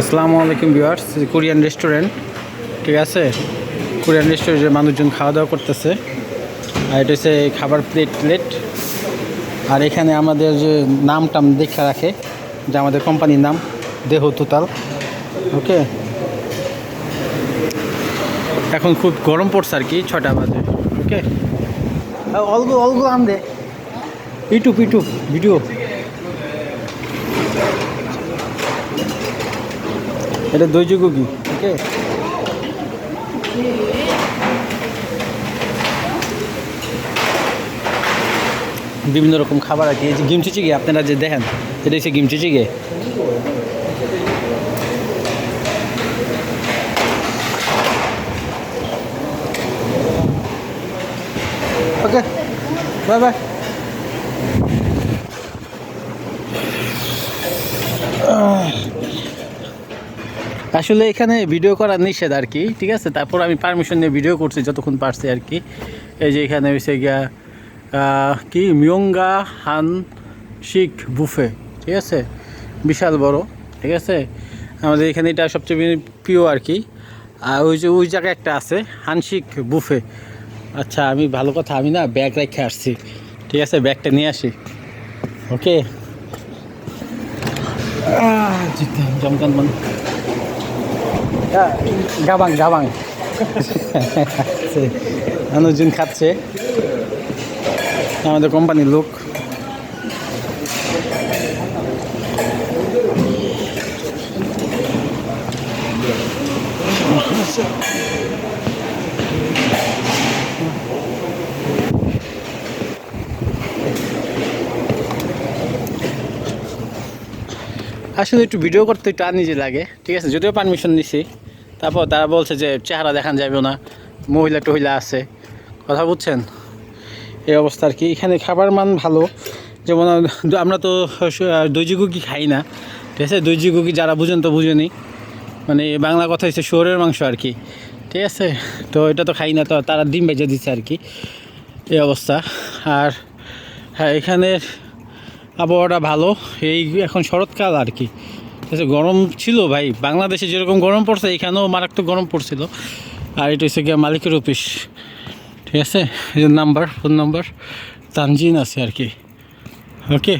আসসালামু আলাইকুম viewers Korean restaurant ঠিক আছে? কোরিয়ান রেস্টুরেন্টে মানুষজন খাওয়া দাওয়া করতেছে আর এটা হচ্ছে খাবার প্লেট প্লেট আর এখানে আমাদের যে নাম টাম দেখে রাখে যে আমাদের কোম্পানির নাম দেহ তুতাল ওকে? এখন খুব গরম পড়ছে আর কি ছটা বাজে ওকে? অলগো অলগো আম দে ইউটিউব ইউটিউব ভিডিও। এটা দই যুগ কি? ওকে বিভিন্ন রকম খাবার আর কি। এই যে গিমচি চিগে আপনারা যে দেখেন, এটা হচ্ছে গিমচি চিগে ওকে বাই বাই আসলে এখানে ভিডিও করা নিষেধ আর কি ঠিক আছে? তারপর আমি পারমিশন নিয়ে ভিডিও করছি যতক্ষণ পারছি আর কি এই যে এখানে হয়েছে গিয়া কি? মিয়ঙ্গা হান শিখ বুফে, ঠিক আছে? বিশাল বড়, ঠিক আছে? আমাদের এখানে এটা সবচেয়ে প্রিয় আর কি আর ওই যে, ওই জায়গায় একটা আছে হানশিক বুফে। আচ্ছা আমি ভালো কথা, আমি না ব্যাগ রেখে আসছি, ঠিক আছে? ব্যাগটা নিয়ে আসি ওকে জমকান মান গাবাং গাবাং। মানুষজন খাচ্ছে। আমাদের কোম্পানির লোক। আসলে একটু ভিডিও করতে একটু আনইজি লাগে, ঠিক আছে? যদিও পারমিশন নিছি, তারপর তারা বলছে যে চেহারা দেখান যাবে না, মহিলা টহিলা আছে, কথা বুঝছেন? এই অবস্থা আর কি। এখানে খাবার মান ভালো, যেমন আমরা তো দইজি গুকি খাই না, ঠিক আছে? দইজি গুকি যারা বুঝেন তো বুঝেনি। মানে বাংলা কথা হচ্ছে শুয়োরের মাংস আর কি, ঠিক আছে? তো এটা তো খাই না, তো তারা ডিম বেজে দিচ্ছে আর কি, এই অবস্থা। আর হ্যাঁ এখানের আবহাওয়াটা ভালো। এই এখন শরৎকাল আর কি। গরম ছিল ভাই। বাংলাদেশে যেরকম গরম পড়ছে, এখানেও মারাত্মক গরম পড়ছিল। আর এটা হচ্ছে গিয়ে মালিকের অফিস। ঠিক আছে, এই নাম্বার, ফোন নাম্বার। তানজিন আছে আর কি। ওকে।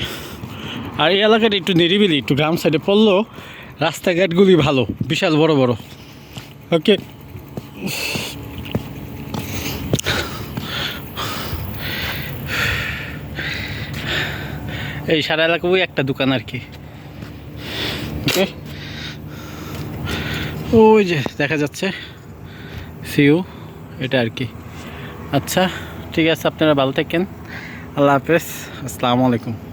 আর এই এলাকাটা একটু নিরিবিলি, একটু গ্রাম সাইডে পড়লেও রাস্তাঘাটগুলি ভালো, বিশাল বড় বড়। ওকে। এই সারা এলাকা ওই একটা দোকান আর কি। ওকে? ওই যে দেখা যাচ্ছে। সিউ এটা আর কি। আচ্ছা ঠিক আছে, আপনারা ভালো থাকেন। আল্লাহ হাফেজ। আসসালামু আলাইকুম।